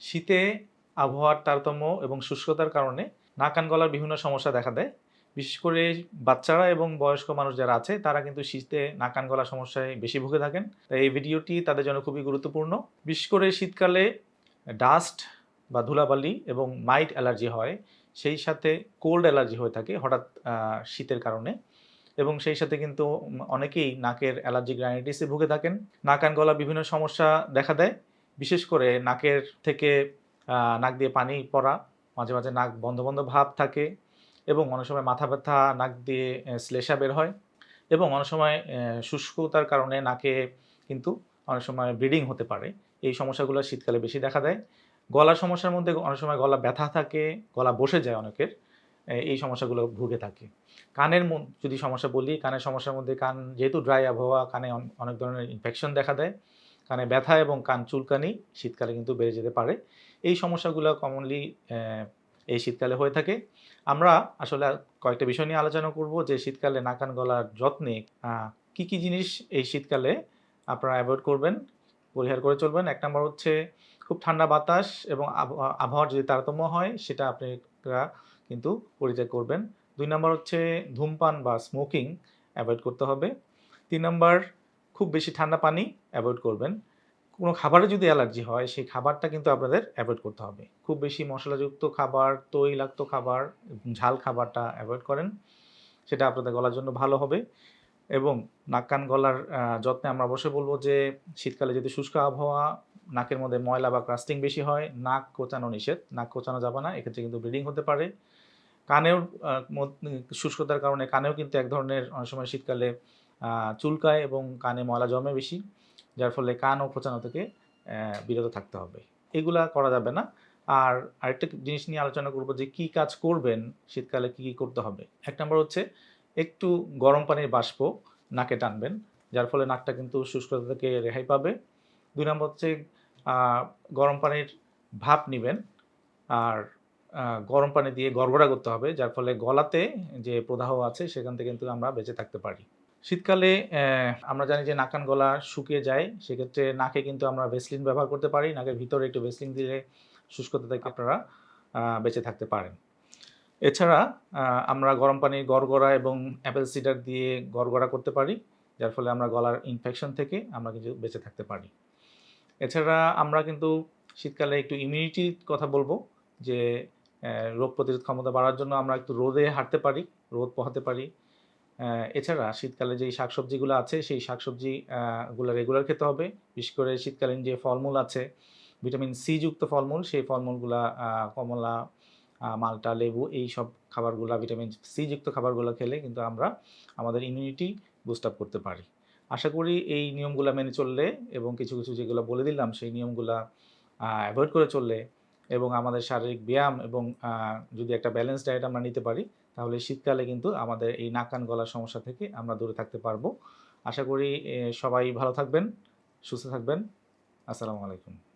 শীতে আবহাওয়ার তারতম্য এবং শুষ্কতার কারণে নাক কান গলার বিভিন্ন সমস্যা দেখা দেয়। বিশেষ করে বাচ্চারা এবং বয়স্ক মানুষ যারা আছে, তারা কিন্তু শীতে নাক কান গলার সমস্যায় বেশি ভুগে থাকেন। তাই এই ভিডিওটি তাদের জন্য খুবই গুরুত্বপূর্ণ। বিশেষ করে শীতকালে ডাস্ট বা ধুলাবালি এবং মাইট অ্যালার্জি হয়, সেই সাথে কোল্ড অ্যালার্জি হয়ে থাকে হঠাৎ শীতের কারণে। এবং সেই সাথে কিন্তু অনেকেই নাকের অ্যালার্জি গ্রাইনাইটিসে ভুগে থাকেন। নাক কান গলা বিভিন্ন সমস্যা দেখা দেয়। বিশেষ করে নাকের থেকে নাক দিয়ে পানি পড়া, মাঝে মাঝে নাক বন্ধ বন্ধ ভাব থাকে এবং অনেক সময় মাথা ব্যথা, নাক দিয়ে শ্লেষা বের হয় এবং অনেক সময় শুষ্কতার কারণে নাকে কিন্তু অনেক সময় ব্লিডিং হতে পারে। এই সমস্যাগুলো শীতকালে বেশি দেখা দেয়। গলার সমস্যার মধ্যে অনেক সময় গলা ব্যথা থাকে, গলা বসে যায় অনেকের এই সমস্যাগুলো ভুগে থাকে। কানের যদি সমস্যা বলি, কানের সমস্যার মধ্যে কান, যেহেতু ড্রাই আবহাওয়া, কানে অনেক ধরনের ইনফেকশন দেখা দেয়। কানে ব্যথা এবং কান চুলকানি শীতকালে কিন্তু বেড়ে যেতে পারে। এই সমস্যাগুলো কমনলি এই শীতকালে হয়ে থাকে। আমরা আসলে কয়েকটা বিষয় নিয়ে আলোচনা করব যে শীতকালে নাকান গলার যত্নে কি কি জিনিস এই শীতকালে আপনারা অ্যাভয়েড করবেন, পরিহার করে চলবেন। এক নম্বর হচ্ছে খুব ঠান্ডা বাতাস এবং আবহাওয়া- আবহাওয়ার যদি তারতম্য হয় সেটা আপনারা কিন্তু পরিত্যাগ করবেন। দুই নম্বর হচ্ছে ধূমপান বা স্মোকিং অ্যাভয়েড করতে হবে। তিন নম্বর, খুব বেশি ঠান্ডা পানি অ্যাভয়েড করবেন। কোনো খাবারে যদি অ্যালার্জি হয়, সেই খাবারটা কিন্তু আপনাদের অ্যাভয়েড করতে হবে। খুব বেশি মশলাযুক্ত খাবার, তৈলাক্ত খাবার, ঝাল খাবারটা অ্যাভয়েড করেন। সেটা আপনাদের গলার জন্য ভালো হবে। এবং নাক কান গলার যত্নে আমরা অবশ্যই বলব যে, শীতকালে যদি শুষ্ক আবহাওয়া, নাকের মধ্যে ময়লা বা ক্রাস্টিং বেশি হয়, নাক কোচানো নিষেধ। নাক কোচানো যাবে না, এক্ষেত্রে কিন্তু ব্লিডিং হতে পারে। কানেও শুষ্কতার কারণে কানেও কিন্তু এক ধরনের অনেক সময় শীতকালে চুলকায় এবং কানে ময়লা জমে বেশি। যার ফলে কান ও খোঁচানো থেকে বিরত থাকতে হবে। এগুলা করা যাবে না। আর আরেকটা জিনিস নিয়ে আলোচনা করব যে, কি কাজ করবেন, শীতকালে কি কি করতে হবে? এক নম্বর হচ্ছে, একটু গরম পানির বাষ্প নাকে টানবেন, যার ফলে নাকটা কিন্তু শুষ্কতা থেকে রেহাই পাবে। দুই নম্বর হচ্ছে গরম পানির ভাপ নেবেন। আর গরম পানি দিয়ে গড়গড়া করতে হবে, যার ফলে গলাতে যে প্রদাহ আছে, সেখান থেকে কিন্তু আমরা বেঁচে থাকতে পারি। শীতকালে আমরা জানি যে নাকান গলা শুকিয়ে যায়, সেক্ষেত্রে নাকে কিন্তু আমরা ভেসলিন ব্যবহার করতে পারি, নাকের ভিতরে একটু ভেসলিন দিলে শুষ্কতা থেকে আপনারা বেঁচে থাকতে পারেন। এছাড়া আমরা গরম পানির গড়গড়া এবং অ্যাপেল সিডার দিয়ে গড়গড়া করতে পারি, যার ফলে আমরা গলার ইনফেকশন থেকে আমরা কিন্তু বেঁচে থাকতে পারি। এছাড়া আমরা কিন্তু শীতকালে একটু ইমিউনিটির কথা বলব, যে রোগ প্রতিরোধ ক্ষমতা বাড়ার জন্য আমরা একটু রোদে হাঁটতে পারি, রোদ পোহাতে পারি এছাড়া শীতকালে যেই শাকসবজিগুলো আছে সেই শাকসবজি আহ, গুলো রেগুলার খেতে হবে। বিশেষ করে শীতকালীন যে ফলমূল আছে ভিটামিন সি যুক্ত ফলমূল সেই ফলমূলগুলা কমলা মালটা লেবু এই সব খাবারগুলো ভিটামিন সি যুক্ত খাবারগুলো খেলে কিন্তু আমরা আমাদের ইমিউনিটি বুস্ট আপ করতে পারি। আশা করি এই নিয়মগুলো মেনে চললে এবং কিছু কিছু যেগুলো বলে দিলাম সেই নিয়মগুলা অ্যাভয়েড করে চললে এবং আমাদের শারীরিক ব্যায়াম এবং যদি একটা ব্যালেন্স ডায়েট আমরা নিতে পারি তাহলে শীতকালে কিন্তু আমাদের এই নাকান গলার সমস্যা থেকে আমরা দূরে থাকতে পারব। আশা করি সবাই ভালো থাকবেন, সুস্থ থাকবেন। আসসালামু আলাইকুম।